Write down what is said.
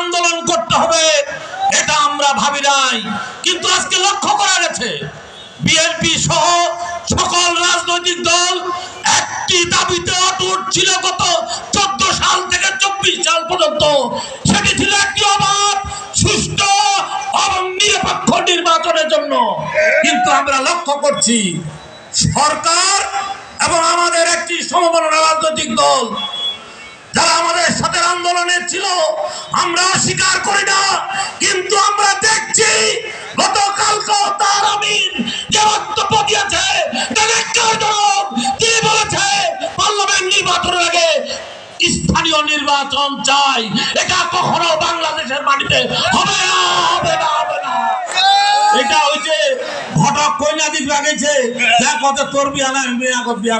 আন্দোলন করতে হবে, এটা আমরা ভাবি নাই। কিন্তু আজকে লক্ষ্য করা গেছে বিএনপি সহ সকল রাজনৈতিক দল একটি দাবিতে অটুট ছিল গত চোদ্দ সাল থেকে চব্বিশ সাল পর্যন্ত। জন্য কিন্তু আমরা লক্ষ্য করছি, সরকার এবং আমাদের একটি সমমনা রাজনৈতিক দল, যারা আমাদের সাথে আন্দোলনে ছিল, আমরা স্বীকার করি না, কিন্তু আমরা দেখছি গতকালকে তার আমিন যে বক্তব্য দিয়েছে। তিনি বলেছে, পার্লামেন্ট নির্বাচনের আগে স্থানীয় নির্বাচন চাই এটা কখনো বাংলাদেশের মাটিতে হবে না হবে না হবে না এটা হইছে ঘটক কইনা দিক লাগেছে যা কত তোর বিয়া না বিয়া কর বিয়া।